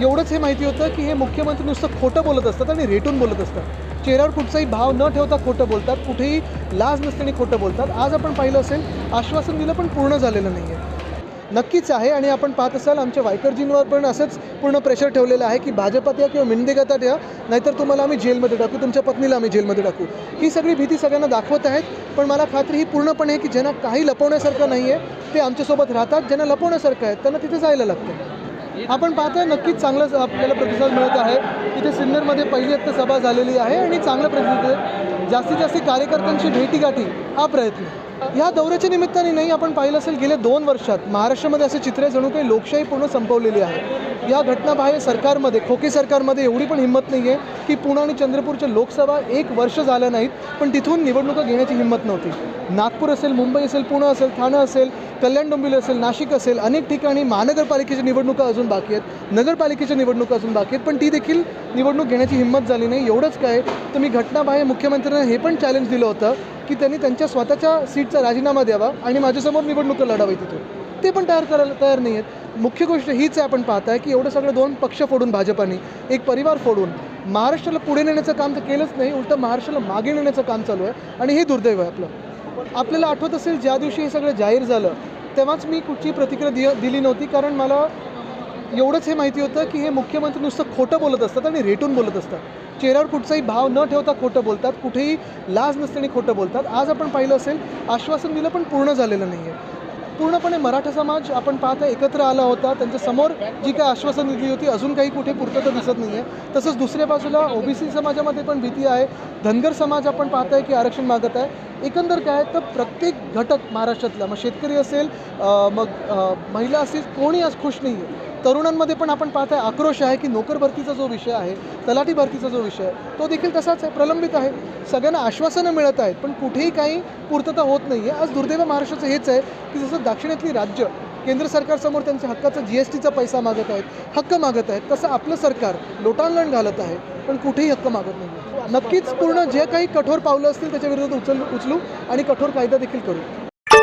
एवढंच हे माहिती होतं की हे मुख्यमंत्री नुसतं खोटं बोलत असतात आणि रेटून बोलत असतात. चेहऱ्यावर कुठचाही भाव न ठेवता खोटं बोलतात कुठेही लाज नसताना खोटं बोलतात. आज आपण पाहिलं असेल आश्वासन दिलं पण पूर्ण झालेलं नाही आहे नक्कीच आहे आणि आपण पाहत असाल आमच्या वायकरजींवर पण असंच पूर्ण प्रेशर ठेवलेलं आहे की भाजपात या किंवा मिंदेगातात या नाहीतर तुम्हाला आम्ही जेलमध्ये टाकू तुमच्या पत्नीला आम्ही जेलमध्ये टाकू. ही सगळी भीती सगळ्यांना दाखवत आहेत पण मला खात्री ही पूर्णपणे आहे की ज्यांना काही लपवण्यासारखं नाही आहे ते आमच्यासोबत राहतात ज्यांना लपवण्यासारखं आहे त्यांना तिथे जायला लागतं. आपण पाहतोय नक्कीच चांगलं आपल्याला प्रतिसाद मिळत आहे. इथे सिन्नरमध्ये पहिली आत्ता सभा झालेली आहे आणि चांगला प्रतिसाद जास्तीत जास्त कार्यकर्त्यांची भेटीगाठी हा प्रयत्न. ह्या दौऱ्याच्या निमित्ताने नाही आपण पाहिलं असेल गेल्या दोन वर्षात महाराष्ट्रामध्ये असे चित्र जणू काही लोकशाही पूर्ण संपवलेली आहे. या घटनाबाह्य सरकारमध्ये खोके सरकारमध्ये एवढी पण हिंमत नाही आहे की पुणे आणि चंद्रपूरच्या लोकसभा एक वर्ष झाल्या नाहीत पण तिथून निवडणुका घेण्याची हिंमत नव्हती. नागपूर असेल मुंबई असेल पुणे असेल ठाणं असेल कल्याण डोंबिवली असेल नाशिक असेल अनेक ठिकाणी महानगरपालिकेच्या निवडणुका अजून बाकी आहेत नगरपालिकेच्या निवडणुका अजून बाकी आहेत पण ती देखील निवडणूक घेण्याची हिंमत झाली नाही. एवढंच काय तर मी घटनाबाह्य मुख्यमंत्र्यांना हे पण चॅलेंज दिलं होतं की त्यांनी त्यांच्या स्वतःच्या सीटचा राजीनामा द्यावा आणि माझ्यासमोर निवडणुका लढावी तिथून. ते पण तयार करायला तयार नाही आहेत. मुख्य गोष्ट हीच आहे आपण पाहताय की एवढं सगळं दोन पक्ष फोडून भाजपाने एक परिवार फोडून महाराष्ट्राला पुढे नेण्याचं काम तर केलंच नाही उलटं महाराष्ट्राला मागे नेण्याचं काम चालू आहे आणि हे दुर्दैव आहे आपलं. आपल्याला आठवत असेल ज्या दिवशी हे सगळं जाहीर झालं तेव्हाच मी कुठची प्रतिक्रिया दिय दिली नव्हती कारण मला एवढंच हे माहिती होतं की हे मुख्यमंत्री नुसतं खोटं बोलत असतात आणि रेटून बोलत असतात. चेहऱ्यावर कुठचाही भाव न ठेवता खोटं बोलतात कुठेही लाज नसताना खोटं बोलतात. आज आपण पाहिलं असेल आश्वासन दिलं पण पूर्ण झालेलं नाही आहे पूर्णपणे मराठा समाज आपण पाहता एकत्र आला होता. त्यांच्यासमोर जी काही आश्वासन दिली होती अजून काही कुठे पूर्तता दिसत नाही आहे तसंच दुसऱ्या बाजूला ओबीसी समाजामध्ये पण भीती आहे. धनगर समाज आपण पाहताय की आरक्षण मागत आहे. एकंदर काय तर प्रत्येक घटक महाराष्ट्रातला मग शेतकरी असेल मग महिला असेल कोणी आज खुश नाही आहे तरुणांमध्ये पण आपण पाहत आहे आक्रोश आहे की नोकर भरतीचा जो विषय आहे तलाठी भरतीचा जो विषय आहे तो देखील तसाच आहे प्रलंबित आहे. सगळ्यांना आश्वासनं मिळत आहेत पण कुठेही काही पूर्तता होत नाही आहे आज दुर्दैव महाराष्ट्राचं हेच आहे की जसं दक्षिणेतली राज्य केंद्र सरकारसमोर त्यांच्या हक्काचा जी एस टीचा पैसा मागत आहेत हक्क मागत आहेत तसं आपलं सरकार लोटांगण घालत आहे पण कुठेही हक्क मागत नाही नक्कीच पूर्ण जे काही कठोर पावलं असतील त्याच्या विरोधात उचल उचलू आणि कठोर कायदा देखील करू.